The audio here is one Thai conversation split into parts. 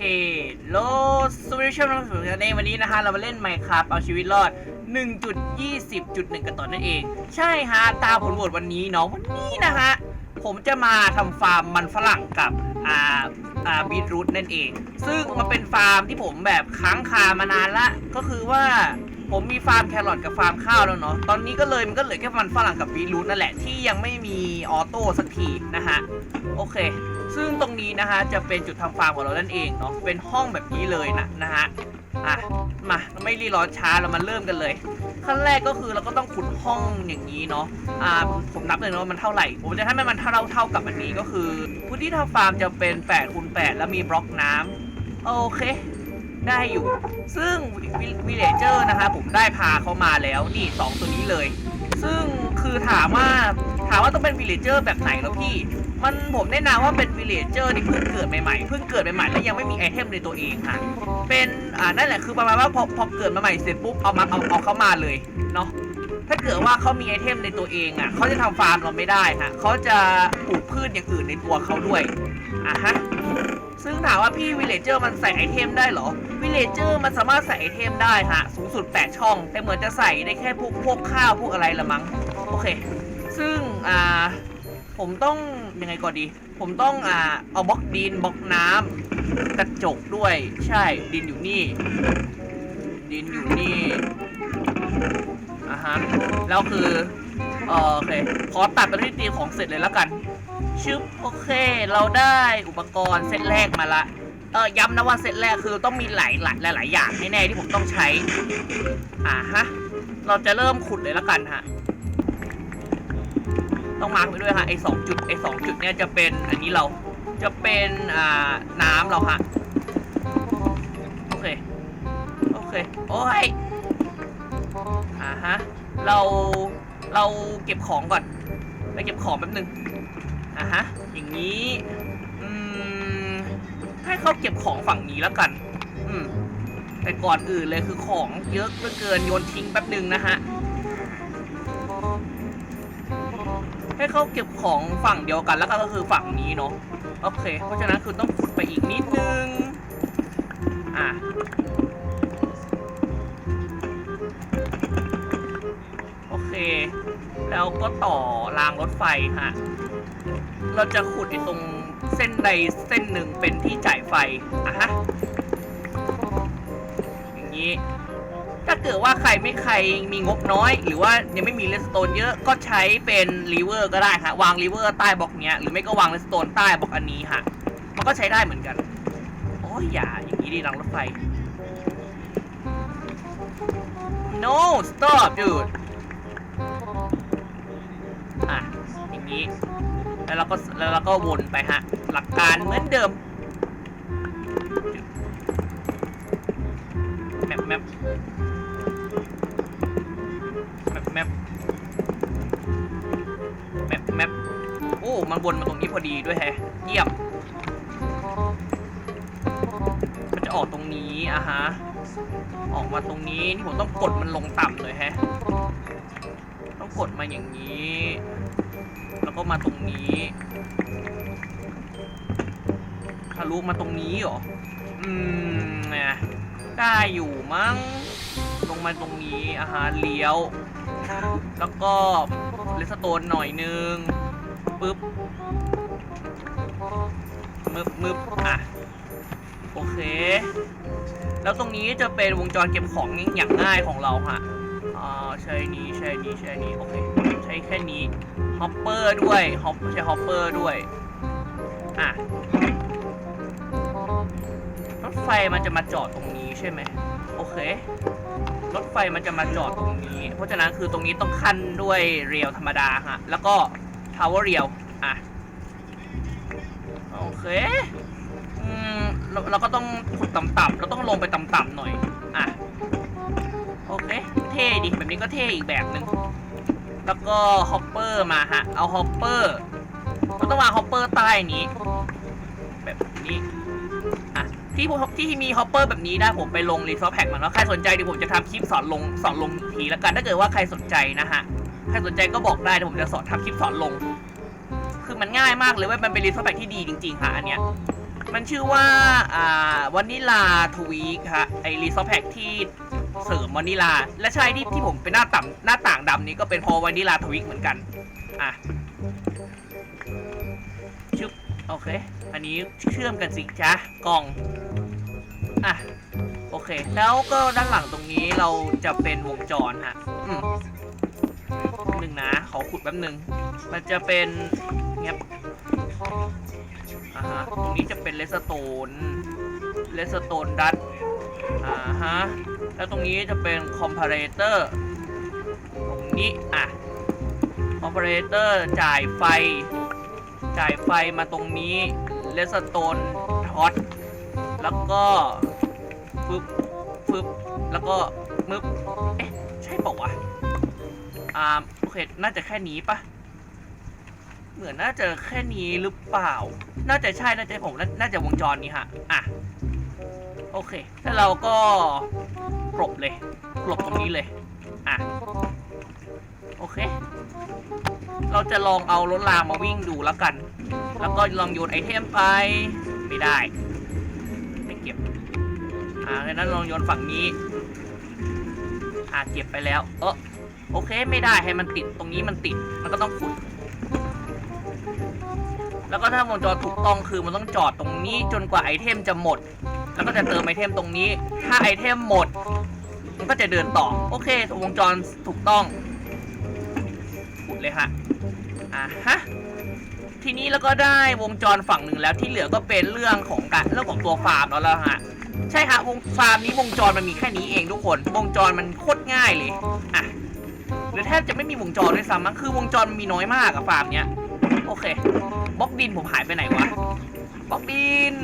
เฮลโลสวัสดีชมทุกท่านในวันนี้นะคะเรามาเล่นไมค์ครับเอาชีวิตรอด 1.20.1 กันต่อนั่นเอง ใช่ฮะ ตามผลโหวตวันนี้เนาะวันนี้นะฮะ ผมจะมาทำฟาร์มมันฝรั่งกับอ่าอ่าบีทรูทนั่นเอง ซึ่งมันเป็นฟาร์มที่ผมแบบค้างคามานานละ ก็คือว่า ผมมีฟาร์มแครอทกับฟาร์มข้าวแล้วเนาะ ตอนนี้ก็เลยมันก็เหลือแค่มันฝรั่งกับบีรูทนั่นแหละที่ยังไม่มีออโต้สักทีนะฮะ โอเค ซึ่งตรงนี้นะฮะจะเป็นจุดทำฟาร์มของเรานั่นเองเนาะ เป็นห้องแบบนี้เลยนะนะฮะ อะ มาไม่รีรอช้าเรามาเริ่มกันเลย ขั้นแรกก็คือเราก็ต้องขุดห้องอย่างนี้เนาะ อ่า ผมนับเลยนะว่ามันเท่าไหร่ ผมจะให้มันเท่าเท่ากับอันนี้ก็คือพื้นที่ทำฟาร์มจะเป็น8คูณ8แล้วมีบล็อกน้ำโอเค ได้อยู่ ซึ่งวิเลเจอร์นะคะผมได้พาเขามาแล้วนี่สองตัวนี้เลย ซึ่งคือถามว่าถามว่าต้องเป็นวิเลเจอร์แบบไหนแล้วพี่ มันผมแนะนำว่าเป็นวิเลเจอร์ที่เพิ่งเกิดใหม่ๆเพิ่งเกิดใหม่ๆแล้วยังไม่มีไอเทมในตัวเองค่ะ เป็นอ่านั่นแหละคือประมาณว่าพอพอเกิดมาใหม่เสร็จปุ๊บเอามาเอาเอาเข้ามาเลยเนาะถ้าเกิดว่าเขามีไอเทมในตัวเองอะเขาจะทำฟาร์มเราไม่ได้ฮะเขาจะปลูกพืชอย่างอื่นในตัวเขาด้วยอะฮะ ซึ่งถามว่าพี่วิลเลเจอร์มันใส่ไอเทมได้เหรอวิลเลเจอร์มันสามารถใส่ไอเทมได้ฮะสูงสุด 8 ช่อง แต่เหมือนจะใส่ได้แค่พวกพวกข้าวพวกอะไรละมั้งโอเค ซึ่งอ่าผมต้องยังไงก่อนดี ผมต้องอ่าเอาบล็อกดินบล็อกน้ำกระจกด้วย ใช่ดินอยู่นี่ ดินอยู่นี่อะฮะแล้วคืออ่อโอเค ขอตัดไปที่ตีมของเสร็จเลยแล้วกัน ชึบโอเค เราได้อุปกรณ์เซตแรกมาละเออย้ำนะว่าเซตแรกคือต้องมีหลายหลายหลายหลายอย่างแน่ๆที่ผมต้องใช้ อ่าฮะ เราจะเริ่มขุดเลยล้วกันฮะ ต้องมาร์กไปด้วยฮะไอ้สองจุดไอ้สองจุดเนี่ยจะเป็นอันนี้เราจะเป็นอ่าน้ำเราฮะโอเคโอเคโอ้ยอ่าฮะเราเราเก็บของก่อนไปเก็บของแป๊บนึง อ่าฮะ อย่างนี้ อืม ให้เขาเก็บของฝั่งนี้แล้วกัน อืม แต่ก่อนอื่นเลยคือของเยอะเหลือเกินโยนทิ้งแป๊บหนึ่งนะฮะ ให้เขาเก็บของฝั่งเดียวกันแล้วก็คือฝั่งนี้เนาะ โอเค เพราะฉะนั้นคือต้องขุดไปอีกนิดนึง อะโอเคแล้วก็ต่อรางรถไฟฮะ เราจะขุดไอ้ตรงเส้นใดเส้นหนึ่งเป็นที่จ่ายไฟอะฮะอย่างนี้ ถ้าเกิดว่าใครไม่ใครมีงบน้อย หรือว่ายังไม่มีเลสโตนเยอะก็ใช้เป็นรีเวอร์ก็ได้ฮะวางรีเวอร์ใต้บล็อกเนี้ยหรือไม่ก็วางเลสโตนใต้บล็อกอันนี้ฮะมันก็ใช้ได้เหมือนกันโอ้ยอย่าอย่างนี้ดิรางรถไฟ no stop dude อะอย่างนี้ แล้วเราก็แล้วเราก็วนไปฮะ หลักการเหมือนเดิมแมปแมปแมปแมปแมปแมปโอ้มันวนมาตรงนี้พอดีด้วยแฮะเยี่ยมมันจะออกตรงนี้อะฮะออกมาตรงนี้นี่ผมต้องกดมันลงต่ำเลยแฮะต้องกดมาอย่างนี้ แล้วก็มาตรงนี้ทะลุมาตรงนี้เหรอ อืมเนี่ยได้อยู่มั้ง ลงมาตรงนี้อาหารเลี้ยว แล้วก็เลสโตนหน่อยนึงปึ๊บมึบมึบอะ โอเค แล้วตรงนี้จะเป็นวงจรเก็บของอย่างง่ายของเราฮะอ่าใช่นี้ใช่นี้ใช่นี้โอเค แค่นี้ฮอปเปอร์ด้วยฮอปใช้ฮอปเปอร์ด้วย อะรถไฟมันจะมาจอดตรงนี้ใช่ไหมโอเค รถไฟมันจะมาจอดตรงนี้ เพราะฉะนั้นคือตรงนี้ต้องขั้นด้วยเรียวธรรมดาฮะ แล้วก็ทาวเวอร์เรียวอะโอเคอืมเราเราก็ต้องขุดต่ำๆเราต้องลงไปต่ำๆหน่อย อะ โอเค เท่ดิ แบบนี้ก็เท่อีกแบบหนึ่ง แล้วก็ฮอปเปอร์มาฮะ เอาฮอปเปอร์เราต้องวางฮอปเปอร์ใต้นี้ แบบนี้อะที่ผมที่มีฮอปเปอร์แบบนี้ได้ผมไปลงรีซอสแพ็กมันว่าใครสนใจเดี๋ยวผมจะทำคลิปสอนลงสอนลงทีล้วกันถ้าเกิดว่าใครสนใจนะฮะใครสนใจก็บอกได้เดี๋ยวผมจะสอนทำคลิปสอนลง คือมันง่ายมากเลยว่ามันเป็นรีซอสแพ็กที่ดีจริงๆค่ะอันเนี้ยมันชื่อว่าอ่าวานิลาทวีคฮะไอรีซอแพ็กที่ เสริมวานิลา และใช่ที่ที่ผมเป็นหน้าต่ำหน้าต่างดำนี้ก็เป็นเพอวานิลาทวีคเหมือนกัน อะชึบโอเค อันนี้เชื่อมกันสิจ้ะกล่อง อะ โอเค แล้วก็ด้านหลังตรงนี้เราจะเป็นวงจรฮะอืมหนึ่งนะขอขุดแป๊บหนึ่งมันจะเป็นเงียบอ่าฮะตรงนี้จะเป็นเลสโตนเลสโตนดัต อ่าฮะ แล้วตรงนี้จะเป็นคอมเพลเตอร์ ตรงนี้ อะ คอมเพลเตอร์จ่ายไฟ จ่ายไฟมาตรงนี้ เลสโตนท็อต แล้วก็ฟึบฟึบแล้วก็มึบเอ๊ะ ใช่ปล่าวะ อ่า โอเค น่าจะแค่นี้ปะเหมือนน่าจะแค่นี้หรือเปล่า น่าจะใช่ น่าจะผมนน่าจะวงจรนี้ฮะ อะ โอเค แล้วเราก็กลบเลยกลบตรงนี้เลย อะ โอเค เราจะลองเอารถรางมาวิ่งดูแล้วกัน แล้วก็ลองโยนไอเทมไป ไม่ได้ ไม่เก็บ อ่าดังนั้นลองโยนฝั่งนี้ อ่าเก็บไปแล้ว เออโอเค ไม่ได้ให้มันติด ตรงนี้มันติด มันก็ต้องขุด แล้วก็ถ้าวงจรถูกต้องคือมันต้องจอดตรงนี้จนกว่าไอเทมจะหมด แล้วก็จะเติมไอเทมตรงนี้ ถ้าไอเทมหมด มันก็จะเดินต่อ โอเควงจรถูกต้องขุดเลยฮะ อ่าฮะ ทีนี้แล้วก็ได้วงจรฝั่งหนึ่งแล้วที่เหลือก็เป็นเรื่องของการเรื่องของตัวฟาร์มแล้วล่ะฮะ ใช่ฮะวงฟาร์มนี้วงจรมันมีแค่นี้เองทุกคน วงจรมันโคตรง่ายเลย อะ หรือแทบจะไม่มีวงจรด้วยซ้ำมั้งคือวงจรมันมีน้อยมากอะฟาร์มเนี้ย โอเค บล็อกดินผมหายไปไหนวะ บล็อกดิน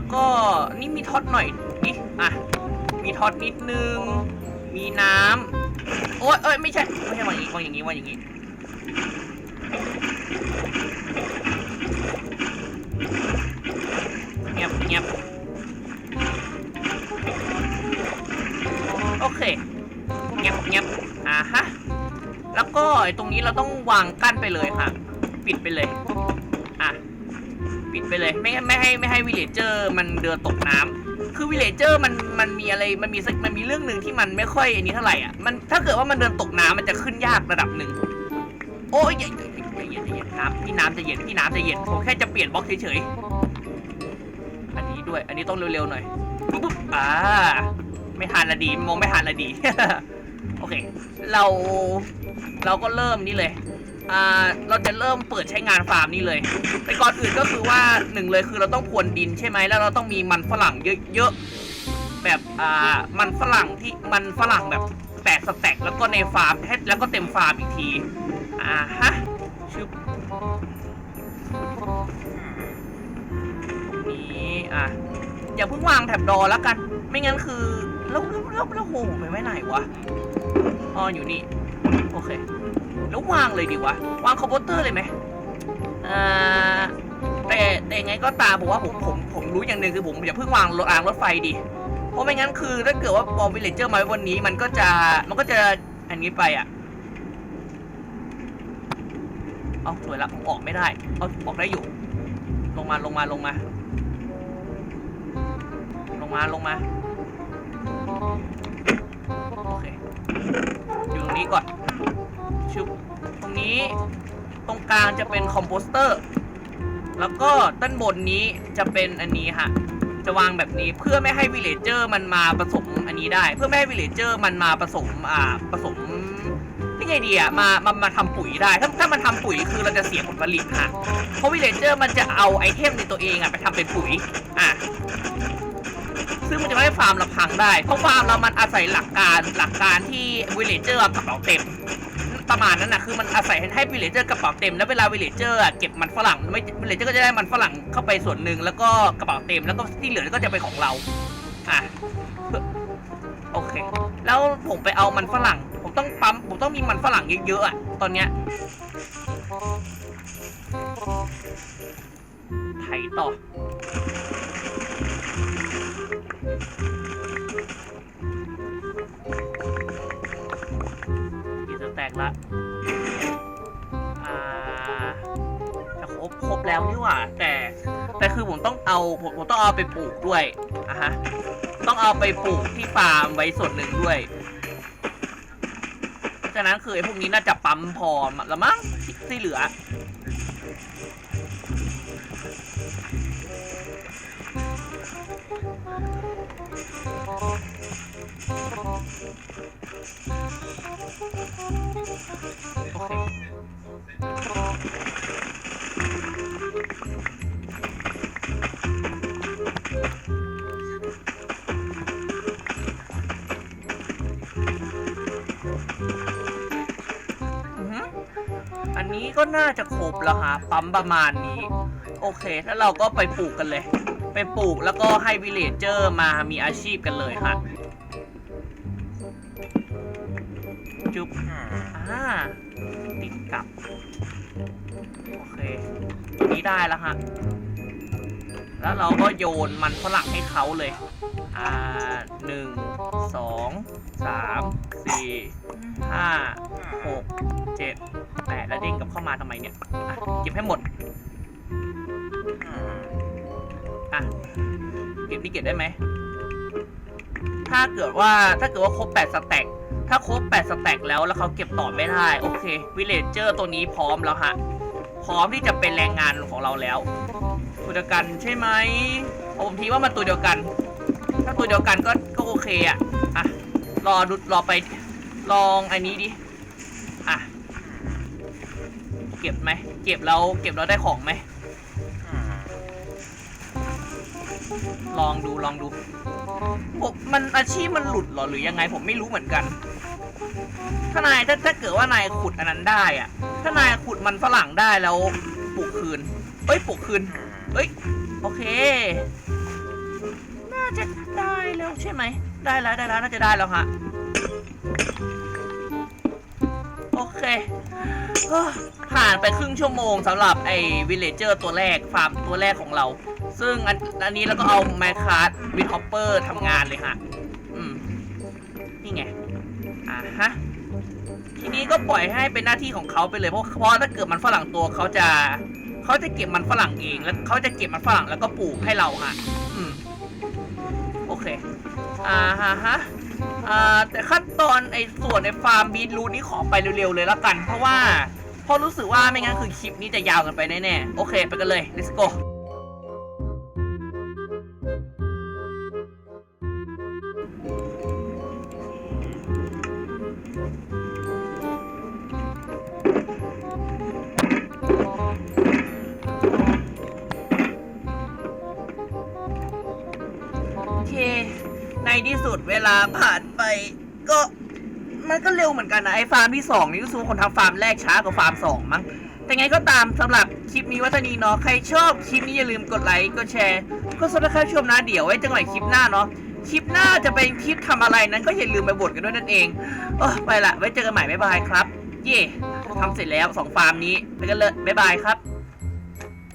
แล้วก็นี่มีท็อตหน่อยนี่อะ มีท็อตนิดนึง มีน้ำโอ้ยเอ้ยไม่ใช่ไม่ใช่วางอย่างนี้วางอย่างนี้วางอย่างนี้เงียบเงียบโอเคเงียบเงียบอ่าฮะแล้วก็ไอ้ตรงนี้เราต้องวางกั้นไปเลยค่ะ ปิดไปเลย ปิดไปเลย ไม่ไม่ให้ไม่ให้วิลเลเจอร์มันเดินตกน้ำคือวิลเลเจอร์มันมันมีอะไรมันมีสักมันมีเรื่องหนึ่งที่มันไม่ค่อยอันนี้เท่าไหร่อะมันถ้าเกิดว่ามันเดินตกน้ำมันจะขึ้นยากระดับหนึ่งโอ้ยอย่าอย่าอย่าอย่าอย่าน้ำพี่น้ำจะเย็นพี่น้ำจะเย็นผมแค่จะเปลี่ยนบล็อกเฉยๆอันนี้ด้วย อันนี้ต้องเร็วๆหน่อยปุ๊บปุ๊บอ่าไม่ทันละดีมองไม่ทันละดีโอเค เราเราก็เริ่มนี่เลย อ่าเราจะเริ่มเปิดใช้งานฟาร์มนี่เลยแต่ก่อนอื่นก็คือว่าหนึ่งเลยคือเราต้องพรวนดินใช่ไหมแล้วเราต้องมีมันฝรั่งเยอะๆแบบอ่ามันฝรั่งที่มันฝรั่งแบบแปดสแต็กแล้วก็ในฟาร์มแล้วก็เต็มฟาร์มอีกทีอ่าฮะชึบนี้อะอย่าเพิ่งวางแถบดอแล้วกัน ไม่งั้นคือแล้วแล้วแล้วโหไปไว้ไหนวะอ๋ออยู่นี่ โอเค แล้ววางเลยดีวะ วางคอมพิวเตอร์เลยไหมอ่าแต่แต่ไงก็ตามผมว่าผมผมผมรู้อย่างหนึ่งคือผมอย่าเพิ่งวางรถรางรถไฟดิเพราะไม่งั้นคือถ้าเกิดว่าพอวิลเลจเจอร์มาว้วันนี้มันก็จะมันก็จะอันนี้ไปอะเอาสวยละผมออกไม่ได้เอาออกได้อยู่ ลงมาลงมาลงมา ลงมาลงมาโอเคอยู่ตรงนี้ก่อน ชุบตรงนี้ตรงกลางจะเป็นคอมโพสเตอร์ แล้วก็ด้านบนนี้จะเป็นอันนี้ฮะ จะวางแบบนี้เพื่อไม่ให้วิเลเจอร์มันมาผสมอันนี้ได้ เพื่อไม่ให้วิเลเจอร์มันมาผสมอ่าผสมนี่ไงดีอะมามามาทำปุ๋ยได้ ถ้าถ้ามันทำปุ๋ยคือเราจะเสียผลผลิตฮะเพราะวิเลเจอร์มันจะเอาไอเทมในตัวเองอะไปทำเป็นปุ๋ยอะซึ่งมันจะไม่ให้ฟาร์มเราพังได้ เพราะฟาร์มเรามันอาศัยหลักการหลักการที่วิเลเจอร์กระเป๋าเต็ม ประมาณนั้นนะคือมันอาศัยให้วิลเลเจอร์กระเป๋าเต็มแล้วเวลาวิลเลเจอร์เก็บมันฝรั่งไม่วิลเลเจอร์ก็จะได้มันฝรั่งเข้าไปส่วนหนึ่งแล้วก็กระเป๋าเต็มแล้วก็ที่เหลือก็จะเป็นของเราอะโอเค แล้วผมไปเอามันฝรั่ง ผมต้องปั๊มผมต้องมีมันฝรั่งเยอะๆอะตอนเนี้ยทต่อ กี่สแต็กละอ่าจะครบครบแล้วนี่หว่า แต่แต่คือผมต้องเอาผมผมต้องเอาไปปลูกด้วยอะฮะต้องเอาไปปลูกที่ฟาร์มไว้ส่วนหนึ่งด้วยเพราะฉะนั้นคือไอ้พวกนี้น่าจะปั๊มพอละมั้งที่เหลือ โอเคอันนี้ก็น่าจะครบแล้วฮะปั๊มประมาณนี้ โอเค ถ้าเราก็ไปปลูกกันเลย ไปปลูกแล้วก็ให้วิลเลเจอร์มามีอาชีพกันเลยฮะ ได้แล้วฮะ แล้วเราก็โยนมันฝรั่งให้เขาเลย อ่าหนึ่งสองสามสี่ห้าหกเจ็ดแปดแล้วเด้งกลับเข้ามาทำไมเนี่ยอะเก็บให้หมดอะเก็บนี่เก็บได้ไหม ถ้าเกิดว่าถ้าเกิดว่าครบแปดสแต็กถ้าครบแปดสแต็กแล้วแล้วเขาเก็บต่อไม่ได้ โอเควิเลจเจอร์ตัวนี้พร้อมแล้วฮะ พร้อมที่จะเป็นแรงงานของเราแล้วตัวเดียวกันใช่ไหมผมทีว่ามันตัวเดียวกัน ถ้าตัวเดียวกันก็ก็โอเคอะอะรอดูรอไปลองอันนี้ดิอะเก็บไหมเก็บแล้วเก็บแล้วได้ของไหมลองดูลองดูผมมันอาชีพมันหลุดหรอหรือยังไงผมไม่รู้เหมือนกัน ถ้านายถ้าถ้าเกิดว่านายขุดอันนั้นได้อะถ้านายขุดมันฝรั่งได้แล้วปลูกคืนเอ้ยปลูกคืนเอ้ยโอเค น่าจะได้แล้วใช่ไหม ได้แล้วได้แล้วน่าจะได้แล้วฮะ โอเค ผ่านไปครึ่งชั่วโมงสำหรับไอ้วิลเลเจอร์ตัวแรกฟาร์มตัวแรกของเรา ซึ่งอันอันนี้เราก็เอาไมคคาร์ดวิทฮอปเปอร์ทำงานเลยฮะ อืม นี่ไง ฮะ ทีนี้ก็ปล่อยให้เป็นหน้าที่ของเขาไปเลยเพราะเพราะถ้าเกิดมันฝรั่งตัวเขาจะเขาจะเก็บมันฝรั่งเอง แล้วเขาจะเก็บมันฝรั่งแล้วก็ปลูกให้เราฮะอืมโอเค อ่าฮะฮะอ่าแต่ขั้นตอนไอ้ส่วนในฟาร์มบีทรูทนี่ขอไปเร็วๆเลยแล้วกัน เพราะว่าพราะรู้สึกว่าไม่งั้นคือคลิปนี้จะยาวกันไปแน่ๆโอเค ไปกันเลย let's go ในที่สุดเวลาผ่านไป ก็มันก็เร็วเหมือนกันนะไอ้ฟาร์มที่สองนี่รู้สึกว่าคนทำฟาร์มแรกช้ากว่าฟาร์มสองมั้งแต่ไงก็ตามสำหรับคลิปนี้วัฒนีเนาะใครชอบคลิปนี้อย่าลืมกดไลค์กดแชร์ก็สำหรับใครชมนะเดี๋ยวไว้เจอกันใหม่คลิปหน้าเนาะคลิปหน้าจะเป็นคลิปทำอะไรนั้นก็อย่าลืมไปบทกันด้วยนั่นเองเออไปละไว้เจอกันใหม่บ๊ายบายครับ เย่ทำเสร็จแล้วสองฟาร์มนี้ไปกันเลยบ๊ายบายครับ